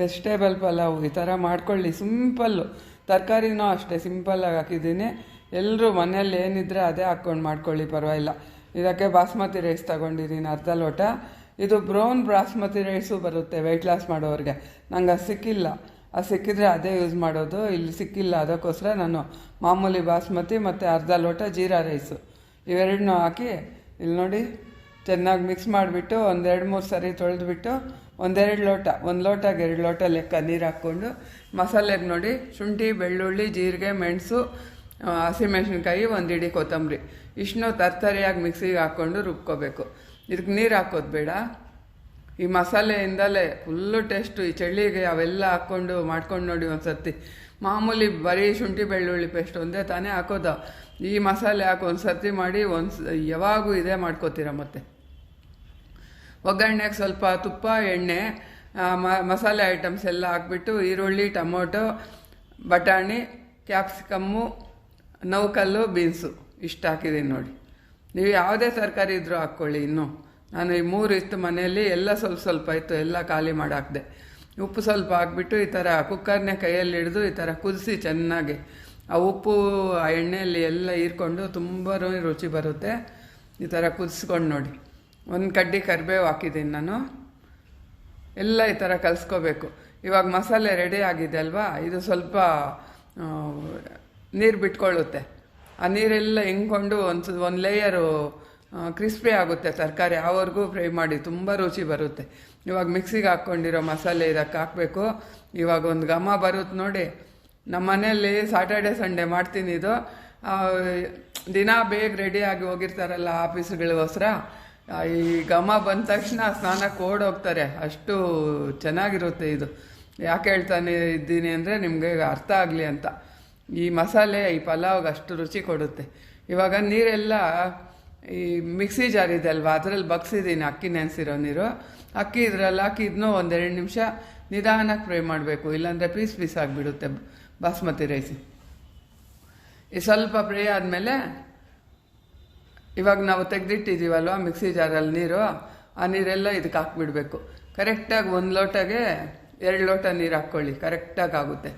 Vegetable pulao ಈ ಥರ ಮಾಡ್ಕೊಳ್ಳಿ ಸಿಂಪಲ್ಲು ತರಕಾರಿನೂ ಅಷ್ಟೇ ಸಿಂಪಲ್ಲಾಗಿ ಹಾಕಿದ್ದೀನಿ. ಎಲ್ಲರೂ ಮನೆಯಲ್ಲಿ ಏನಿದ್ರೆ ಅದೇ ಹಾಕ್ಕೊಂಡು ಮಾಡ್ಕೊಳ್ಳಿ, ಪರವಾಗಿಲ್ಲ. ಇದಕ್ಕೆ ಬಾಸ್ಮತಿ ರೈಸ್ ತಗೊಂಡಿದ್ದೀನಿ ಅರ್ಧ ಲೋಟ. ಇದು ಬ್ರೌನ್ ಬಾಸ್ಮತಿ ರೈಸು ಬರುತ್ತೆ ವೆಯ್ಟ್ ಲಾಸ್ ಮಾಡೋರಿಗೆ. ನಂಗೆ ಅದು ಸಿಕ್ಕಿಲ್ಲ. ಅದು ಸಿಕ್ಕಿದ್ರೆ ಅದೇ ಯೂಸ್ ಮಾಡೋದು. ಇಲ್ಲಿ ಸಿಕ್ಕಿಲ್ಲ, ಅದಕ್ಕೋಸ್ಕರ ನಾನು ಮಾಮೂಲಿ ಬಾಸ್ಮತಿ ಮತ್ತು ಅರ್ಧ ಲೋಟ ಜೀರಾ ರೈಸು ಇವೆರಡನ್ನೂ ಹಾಕಿ, ಇಲ್ಲಿ ನೋಡಿ. ಚೆನ್ನಾಗಿ ಮಿಕ್ಸ್ ಮಾಡಿಬಿಟ್ಟು ಒಂದೆರಡು ಮೂರು ಸರಿ ತೊಳೆದ್ಬಿಟ್ಟು ಒಂದೆರಡು ಲೋಟ, ಒಂದು ಲೋಟಗೆ ಎರಡು ಲೋಟ ಲೆಕ್ಕ ನೀರು ಹಾಕ್ಕೊಂಡು. ಮಸಾಲೆಗೆ ನೋಡಿ, ಶುಂಠಿ, ಬೆಳ್ಳುಳ್ಳಿ, ಜೀರಿಗೆ, ಮೆಣಸು ಹಸಿಮೆಣಸಿನ್ಕಾಯಿ, ಒಂದು ಇಡೀ ಕೊತ್ತಂಬರಿ. ಇಷ್ಟನ್ನು ತರ್ತರಿಯಾಗಿ ಮಿಕ್ಸಿಗೆ ಹಾಕ್ಕೊಂಡು ರುಬ್ಕೋಬೇಕು. ಇದಕ್ಕೆ ನೀರು ಹಾಕೋದು ಬೇಡ. ಈ ಮಸಾಲೆಯಿಂದಲೇ ಫುಲ್ಲು ಟೇಸ್ಟು. ಈ ಚಳ್ಳಿಗೆ ಅವೆಲ್ಲ ಹಾಕ್ಕೊಂಡು ಮಾಡ್ಕೊಂಡು ನೋಡಿ ಒಂದು ಸರ್ತಿ ಮಾಮೂಲಿ ಬರೀ ಶುಂಠಿ, ಬೆಳ್ಳುಳ್ಳಿ ಪೇಸ್ಟ್ ಒಂದೇ ತಾನೇ ಹಾಕೋದು. ಈ ಮಸಾಲೆ ಹಾಕಿ ಒಂದು ಸರ್ತಿ ಮಾಡಿ ಒಂದು ಯಾವಾಗೂ ಇದೇ ಮಾಡ್ಕೋತೀರ ಮತ್ತೆ. ಒಗ್ಗರಣೆಗೆ ಸ್ವಲ್ಪ ತುಪ್ಪ, ಎಣ್ಣೆ ಮಸಾಲೆ ಐಟಮ್ಸ್ ಎಲ್ಲ ಹಾಕ್ಬಿಟ್ಟು ಈರುಳ್ಳಿ, ಟೊಮೊಟೊ, ಬಟಾಣಿ, ಕ್ಯಾಪ್ಸಿಕಮ್ಮು ನೌಕಲ್ಲು ಬೀನ್ಸು ಇಷ್ಟು ಹಾಕಿದ್ದೀನಿ ನೋಡಿ. ನೀವು ಯಾವುದೇ ತರಕಾರಿ ಇದ್ದರೂ ಹಾಕ್ಕೊಳ್ಳಿ ಇನ್ನು. ನಾನು ಈ ಮೂರು ಇತ್ತು ಮನೆಯಲ್ಲಿ ಎಲ್ಲ ಸ್ವಲ್ಪ ಸ್ವಲ್ಪ ಇತ್ತು, ಎಲ್ಲ ಖಾಲಿ ಮಾಡಿ ಹಾಕಿದೆ ಉಪ್ಪು ಸ್ವಲ್ಪ ಹಾಕ್ಬಿಟ್ಟು ಈ ಥರ ಕುಕ್ಕರ್ನೇ ಕೈಯಲ್ಲಿ ಹಿಡಿದು ಈ ಥರ ಕುದಿಸಿ ಚೆನ್ನಾಗಿ. ಆ ಉಪ್ಪು, ಆ ಎಣ್ಣೆಯಲ್ಲಿ ಎಲ್ಲ ಹೀರ್ಕೊಂಡು ತುಂಬ ರುಚಿ ಬರುತ್ತೆ. ಈ ಥರ ಕುದಿಸ್ಕೊಂಡು ನೋಡಿ. ಒಂದು ಕಡ್ಡಿ ಕರಿಬೇವು ಹಾಕಿದ್ದೀನಿ ನಾನು. ಎಲ್ಲ ಈ ಥರ ಕಲಿಸ್ಕೋಬೇಕು. ಇವಾಗ ಮಸಾಲೆ ರೆಡಿ ಆಗಿದೆ ಅಲ್ವಾ? ಇದು ಸ್ವಲ್ಪ ನೀರು ಬಿಟ್ಕೊಳ್ಳುತ್ತೆ. ಆ ನೀರೆಲ್ಲ ಹಿಂಗ್ಕೊಂಡು ಒಂದು ಒಂದು ಲೇಯರು ಕ್ರಿಸ್ಪಿ ಆಗುತ್ತೆ ತರಕಾರಿ. ಆವರೆಗೂ ಫ್ರೈ ಮಾಡಿ ತುಂಬ ರುಚಿ ಬರುತ್ತೆ. ಇವಾಗ ಮಿಕ್ಸಿಗೆ ಹಾಕ್ಕೊಂಡಿರೋ ಮಸಾಲೆ ಇದಕ್ಕೆ ಹಾಕಬೇಕು. ಇವಾಗ ಒಂದು ಘಮ ಬರುತ್ತೆ ನೋಡಿ. ನಮ್ಮ ಮನೆಯಲ್ಲಿ ಸಾಟರ್ಡೆ ಸಂಡೇ ಮಾಡ್ತೀನಿ ಇದು. ದಿನ ಬೇಗ ರೆಡಿಯಾಗಿ ಹೋಗಿರ್ತಾರಲ್ಲ ಆಫೀಸ್ಗಳಿಗೋಸ್ಕರ ಈ ಘಮ ಬಂದ ತಕ್ಷಣ ಸ್ನಾನಕ್ಕೆ ಓಡೋಗ್ತಾರೆ. ಅಷ್ಟು ಚೆನ್ನಾಗಿರುತ್ತೆ ಇದು. ಯಾಕೆ ಹೇಳ್ತಾನೆ ಇದ್ದೀನಿ ಅಂದರೆ ನಿಮಗೆ ಅರ್ಥ ಆಗಲಿ ಅಂತ. ಈ ಮಸಾಲೆ, ಈ ಪಲಾವ್ಗೆ ಅಷ್ಟು ರುಚಿ ಕೊಡುತ್ತೆ. ಇವಾಗ ನೀರೆಲ್ಲ ಈ ಮಿಕ್ಸಿ ಜಾರ್ ಇದೆ ಅಲ್ವಾ? ಅದರಲ್ಲಿ ಬಗ್ಸಿದ್ದೀನಿ ಅಕ್ಕಿ ನೆನೆಸಿರೋ ನೀರು. ಅಕ್ಕಿ ಇದ್ರಲ್ಲಿ ಹಾಕಿ ಇದನ್ನೂ ಒಂದೆರಡು ನಿಮಿಷ ನಿಧಾನಕ್ಕೆ ಫ್ರೈ ಮಾಡಬೇಕು. ಇಲ್ಲಾಂದರೆ ಪೀಸ್ ಪೀಸ್ ಆಗಿಬಿಡುತ್ತೆ ಬಾಸ್ಮತಿ ರೈಸ್. ಈ ಸ್ವಲ್ಪ ಫ್ರೈ ಆದಮೇಲೆ ಇವಾಗ ನಾವು ತೆಗೆದಿಟ್ಟಿದ್ದೀವಲ್ವ ಮಿಕ್ಸಿ ಜಾರಲ್ಲಿ ನೀರು. ಆ ನೀರೆಲ್ಲ ಇದಕ್ಕೆ ಹಾಕ್ಬಿಡ್ಬೇಕು. ಕರೆಕ್ಟಾಗಿ ಒಂದು ಲೋಟಗೆ ಎರಡು ಲೋಟ ನೀರು ಹಾಕ್ಕೊಳ್ಳಿ, ಕರೆಕ್ಟಾಗಿ ಆಗುತ್ತೆ.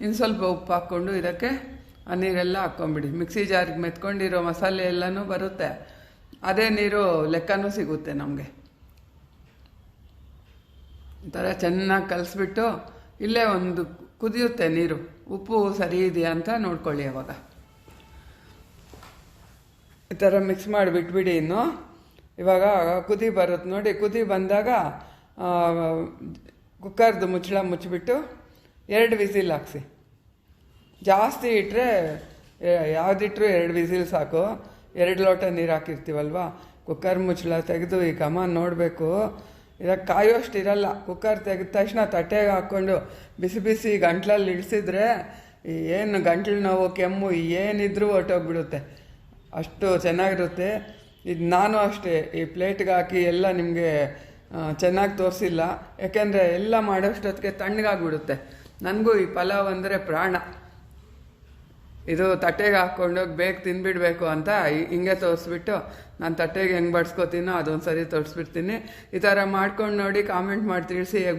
ಇನ್ನು ಸ್ವಲ್ಪ ಉಪ್ಪು ಹಾಕ್ಕೊಂಡು ಇದಕ್ಕೆ ಆ ನೀರೆಲ್ಲ ಹಾಕ್ಕೊಂಬಿಡಿ. ಮಿಕ್ಸಿ ಜಾರಿಗೆ ಮೆತ್ಕೊಂಡಿರೋ ಮಸಾಲೆ ಎಲ್ಲನೂ ಬರುತ್ತೆ. ಅದೇ ನೀರು ಲೆಕ್ಕನೂ ಸಿಗುತ್ತೆ ನಮಗೆ. ಈ ಥರ ಚೆನ್ನಾಗಿ ಕಲಿಸ್ಬಿಟ್ಟು ಇಲ್ಲೇ ಒಂದು ಕುದಿಯುತ್ತೆ ನೀರು. ಉಪ್ಪು ಸರಿ ಇದೆಯಾ ಅಂತ ನೋಡ್ಕೊಳ್ಳಿ ಅವಾಗ. ಈ ಥರ ಮಿಕ್ಸ್ ಮಾಡಿ ಬಿಟ್ಬಿಡಿ ಇನ್ನು. ಇವಾಗ ಕುದಿ ಬರುತ್ತೆ ನೋಡಿ, ಕುದಿ ಬಂದಾಗ ಕುಕ್ಕರ್ದು ಮುಚ್ಚಳ ಮುಚ್ಚಿಬಿಟ್ಟು ಎರಡು ವಿಸಿಲ್ ಹಾಕ್ಸಿ. ಜಾಸ್ತಿ ಇಟ್ಟರೆ ಯಾವುದಿಟ್ರು ಎರಡು ವಿಸಿಲ್ ಸಾಕು. ಎರಡು ಲೋಟ ನೀರು ಹಾಕಿರ್ತೀವಲ್ವ? ಕುಕ್ಕರ್ ಮುಚ್ಚಳ ತೆಗೆದು ಈ ಘಮ ನೋಡಬೇಕು. ಇದಕ್ಕೆ ಕಾಯೋಷ್ಟು ಇರಲ್ಲ. ಕುಕ್ಕರ್ ತೆಗೆದ ತಕ್ಷಣ ತಟ್ಟೆಗೆ ಹಾಕ್ಕೊಂಡು ಬಿಸಿ ಬಿಸಿ ಗಂಟ್ಲಲ್ಲಿ ಇಳಿಸಿದ್ರೆ ಏನು ಗಂಟ್ಲು ನೋವು, ಕೆಮ್ಮು ಏನಿದ್ರೂ ಹೊರ್ಟೋಗ್ಬಿಡುತ್ತೆ. ಅಷ್ಟು ಚೆನ್ನಾಗಿರುತ್ತೆ. ಇದು ನಾನು ಅಷ್ಟೇ, ಈ ಪ್ಲೇಟ್ಗೆ ಹಾಕಿ ಎಲ್ಲ ನಿಮಗೆ ಚೆನ್ನಾಗಿ ತೋರಿಸಿಲ್ಲ. ಯಾಕೆಂದರೆ ಎಲ್ಲ ಮಾಡೋಷ್ಟೊತ್ತಿಗೆ ತಣ್ಣಗಾಗ್ಬಿಡುತ್ತೆ. ನನಗೂ ಈ ಪಲಾವ್ ಅಂದರೆ ಪ್ರಾಣ. ಇದು ತಟ್ಟೆಗೆ ಹಾಕ್ಕೊಂಡೋಗಿ ಬೇಗ ತಿಂದ್ಬಿಡ್ಬೇಕು ಅಂತ ಹಿಂಗೆ ತೋರಿಸ್ಬಿಟ್ಟು ನಾನು ತಟ್ಟೆಗೆ ಹೆಂಗೆ ಬಡ್ಸ್ಕೊತೀನೋ ಅದೊಂದು ಸರಿ ತೋರಿಸ್ಬಿಡ್ತೀನಿ. ಈ ಥರ ಮಾಡ್ಕೊಂಡು ನೋಡಿ ಕಾಮೆಂಟ್ ಮಾಡಿ ತಿಳಿಸಿ